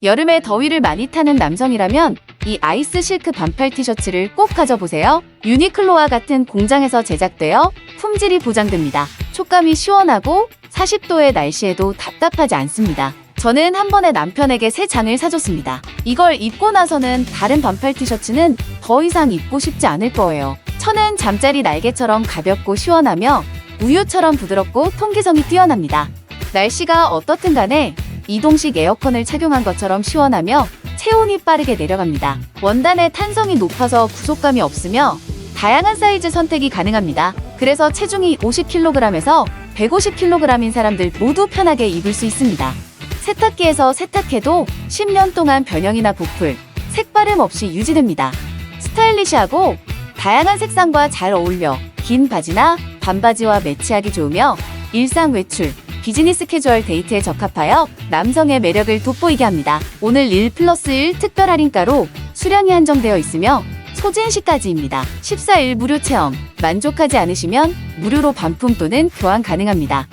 여름에 더위를 많이 타는 남성이라면 이 아이스 실크 반팔 티셔츠를 꼭 가져보세요. 유니클로와 같은 공장에서 제작되어 품질이 보장됩니다. 촉감이 시원하고 40도의 날씨에도 답답하지 않습니다. 저는 한 번에 남편에게 세 장을 사줬습니다. 이걸 입고 나서는 다른 반팔 티셔츠는 더 이상 입고 싶지 않을 거예요. 천은 잠자리 날개처럼 가볍고 시원하며 우유처럼 부드럽고 통기성이 뛰어납니다. 날씨가 어떻든 간에 이동식 에어컨을 착용한 것처럼 시원하며 체온이 빠르게 내려갑니다. 원단의 탄성이 높아서 구속감이 없으며 다양한 사이즈 선택이 가능합니다. 그래서 체중이 50kg에서 150kg인 사람들 모두 편하게 입을 수 있습니다. 세탁기에서 세탁해도 10년 동안 변형이나 부풀, 색바름 없이 유지됩니다. 스타일리시하고 다양한 색상과 잘 어울려 긴 바지나 반바지와 매치하기 좋으며 일상 외출, 비즈니스 캐주얼 데이트에 적합하여 남성의 매력을 돋보이게 합니다. 오늘 1 플러스 1 특별 할인가로 수량이 한정되어 있으며 소진 시까지입니다. 14일 무료 체험. 만족하지 않으시면 무료로 반품 또는 교환 가능합니다.